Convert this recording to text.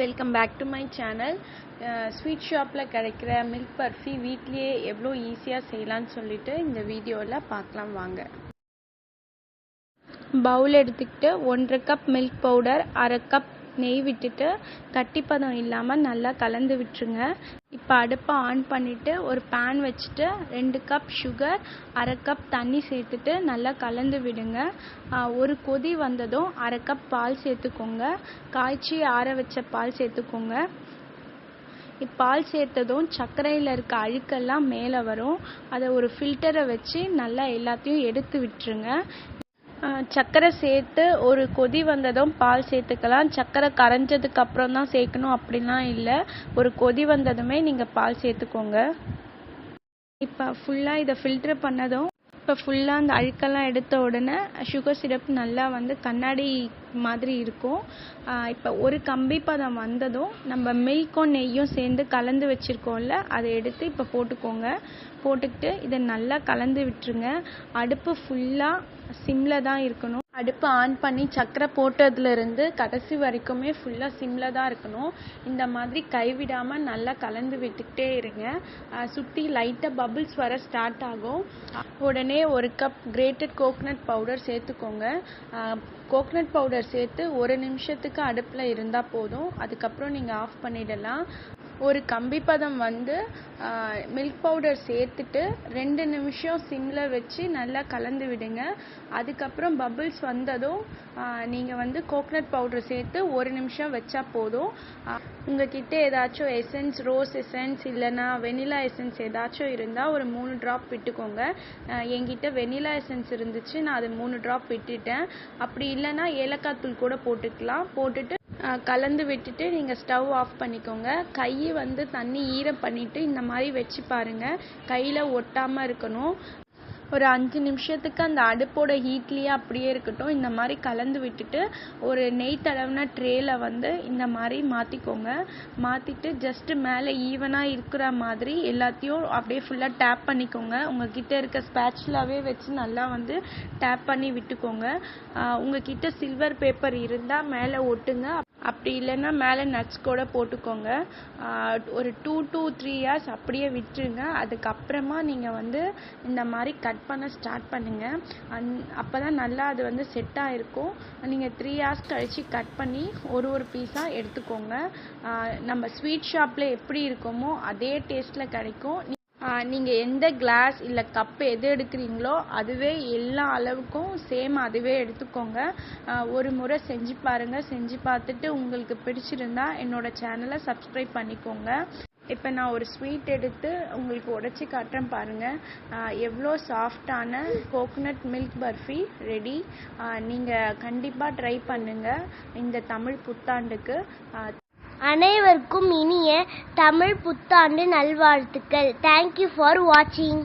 Welcome back to my channel sweet ஷாப்பில் கிடைக்கிற milk barfi வீட்லேயே எவ்வளோ ஈஸியாக செய்யலான்னு சொல்லிட்டு இந்த வீடியோவில் பார்க்கலாம் வாங்க. பவுல் எடுத்துக்கிட்டு ஒன்றரை கப் மில்க் பவுடர் அரை கப் நெய் விட்டுட்டு கட்டிப்பதம் இல்லாமல் நல்லா கலந்து விட்டுருங்க. இப்போ அடுப்பை ஆன் பண்ணிவிட்டு ஒரு பேன் வச்சுட்டு ரெண்டு கப் சுகர் அரை கப் தண்ணி சேர்த்துட்டு நல்லா கலந்து விடுங்க. ஒரு கொதி வந்ததும் அரை கப் பால் சேர்த்துக்கோங்க. காய்ச்சி ஆற வச்ச பால் சேர்த்துக்கோங்க. பால் சேர்த்ததும் சர்க்கரையில் இருக்க அழுக்கெல்லாம் மேலே வரும். அதை ஒரு ஃபில்டரை வச்சு நல்லா எல்லாத்தையும் எடுத்து விட்டுருங்க. சர்க்கரை சேர்த்து ஒரு கொதி வந்ததும் பால் சேர்த்துக்கலாம். சர்க்கரை கரைஞ்சதுக்கு அப்புறம் தான் சேர்க்கணும் அப்படிலாம் இல்லை. ஒரு கொதி வந்ததுமே நீங்கள் பால் சேர்த்துக்கோங்க. இப்போ ஃபுல்லாக இதை ஃபில்ட்ரு பண்ணதும் இப்போ ஃபுல்லாக அந்த அழுக்கெல்லாம் எடுத்த உடனே சுகர் சிரப் நல்லா வந்து கண்ணாடி மாதிரி இருக்கும். இப்போ ஒரு கம்பி பதம் வந்ததும் நம்ம மில்க்கும் நெய்யும் சேர்ந்து கலந்து வச்சுருக்கோம்ல அதை எடுத்து இப்போ போட்டுக்கோங்க. போட்டுக்கிட்டு இதை நல்லா கலந்து விட்டுருங்க. அடுப்பு ஃபுல்லாக சிம்மில் தான் இருக்கணும். அடுப்பு ஆன் பண்ணி சக்கரை போட்டதுலேருந்து கடைசி வரைக்குமே ஃபுல்லாக சிம்மில் தான் இருக்கணும். இந்த மாதிரி கைவிடாமல் நல்லா கலந்து விட்டுக்கிட்டே இருங்க. சுற்றி லைட்டாக பபுள்ஸ் வர ஸ்டார்ட் ஆகும். உடனே ஒரு கப் கிரேட்டட் கோக்னட் பவுடர் சேர்த்துக்கோங்க. கோக்னட் பவுடர் சேர்த்து ஒரு நிமிஷத்துக்கு அடுப்பில் இருந்தால் போதும். அதுக்கப்புறம் நீங்கள் ஆஃப் பண்ணிடலாம். ஒரு கம்பி பதம் வந்து மில்க் பவுடர் சேர்த்துட்டு ரெண்டு நிமிஷம் சிம்மில் வச்சு நல்லா கலந்து விடுங்க. அதுக்கப்புறம் பபுள்ஸ் வந்ததும் நீங்கள் வந்து கோகனட் பவுடர் சேர்த்து ஒரு நிமிஷம் வச்சா போதும். உங்ககிட்ட ஏதாச்சும் எசன்ஸ் ரோஸ் எசன்ஸ் இல்லைனா வெனிலா எசன்ஸ் ஏதாச்சும் இருந்தால் ஒரு மூணு ட்ராப் விட்டுக்கோங்க. என்கிட்ட வெனிலா எசன்ஸ் இருந்துச்சு நான் அது மூணு ட்ராப் விட்டுட்டேன். அப்படி இல்லைன்னா ஏலக்காய் தூள் கூட போட்டுக்கலாம். போட்டுட்டு கலந்து விட்டுட்டு நீங்கள் ஸ்டவ் ஆஃப் பண்ணிக்கோங்க. கை வந்து தண்ணி ஈரம் பண்ணிவிட்டு இந்த மாதிரி வச்சு பாருங்கள் கையில் ஒட்டாமல் இருக்கணும். ஒரு அஞ்சு நிமிஷத்துக்கு அந்த அடுப்போட ஹீட்லேயே அப்படியே இருக்கட்டும். இந்த மாதிரி கலந்து விட்டுட்டு ஒரு நெய் தடவின ட்ரேயில் வந்து இந்த மாதிரி மாற்றிக்கோங்க மாற்றிட்டு ஜஸ்ட்டு மேலே ஈவனாக இருக்கிற மாதிரி எல்லாத்தையும் அப்படியே ஃபுல்லாக டேப் பண்ணிக்கோங்க. உங்ககிட்ட இருக்க ஸ்பேச்சுலாவே வச்சு நல்லா வந்து டேப் பண்ணி விட்டுக்கோங்க. உங்ககிட்ட சில்வர் பேப்பர் இருந்தால் மேலே ஒட்டுங்க. அப்படி இல்லைன்னா மேலே நட்ஸ் கூட போட்டுக்கோங்க. ஒரு டூ டூ த்ரீ இயர்ஸ் அப்படியே விட்டுருங்க. அதுக்கப்புறமா நீங்கள் வந்து இந்த மாதிரி கட் பண்ண ஸ்டார்ட் பண்ணுங்கள் அந் அப்போ தான் நல்லா அது வந்து செட் ஆகிருக்கும் நீங்கள் த்ரீ ஹார்ஸ் கழித்து கட் பண்ணி ஒரு ஒரு பீஸாக எடுத்துக்கோங்க. நம்ம ஸ்வீட் ஷாப்பில் எப்படி இருக்குமோ அதே டேஸ்ட்டில் கிடைக்கும். நீங்கள் எந்த கிளாஸ் இல்லை கப் எது எடுக்கிறீங்களோ அதுவே எல்லா அளவுக்கும் சேம் அதுவே எடுத்துக்கோங்க. ஒரு முறை செஞ்சு பாருங்கள் செஞ்சு பார்த்துட்டு உங்களுக்கு பிடிச்சிருந்தா என்னோடய சேனலை சப்ஸ்கிரைப் பண்ணிக்கோங்க. இப்போ நான் ஒரு ஸ்வீட் எடுத்து உங்களுக்கு உடச்சி காட்டுறேன் பாருங்கள் எவ்வளோ சாஃப்டான கோகோனட் மில்க் பர்ஃபி ரெடி நீங்கள் கண்டிப்பாக ட்ரை பண்ணுங்கள் இந்த தமிழ் புத்தாண்டுக்கு. அனைவருக்கும் இனிய தமிழ் புத்தாண்டு நல்வாழ்த்துக்கள். தேங்க்யூ ஃபார் வாட்சிங்